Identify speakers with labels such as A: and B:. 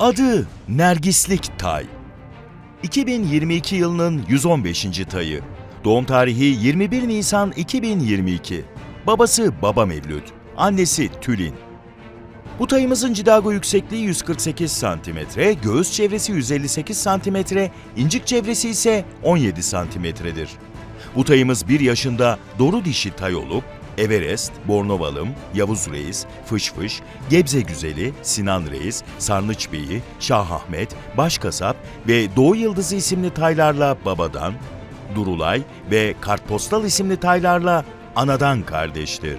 A: Adı Nergislik Tay. 2022 yılının 115. tayı. Doğum tarihi 21 Nisan 2022. Babası Baba Mevlüt, annesi Tülin. Bu tayımızın cidago yüksekliği 148 cm, göğüs çevresi 158 cm, incik çevresi ise 17 cm'dir. Bu tayımız 1 yaşında doğru dişi tay olup, Everest, Bornovalım, Yavuz Reis, Fış Fış, Gebze Güzeli, Sinan Reis, Sarnıç Bey'i, Şah Ahmet, Başkasap ve Doğu Yıldızı isimli taylarla babadan, Durulay ve Kartpostal isimli taylarla anadan kardeştir.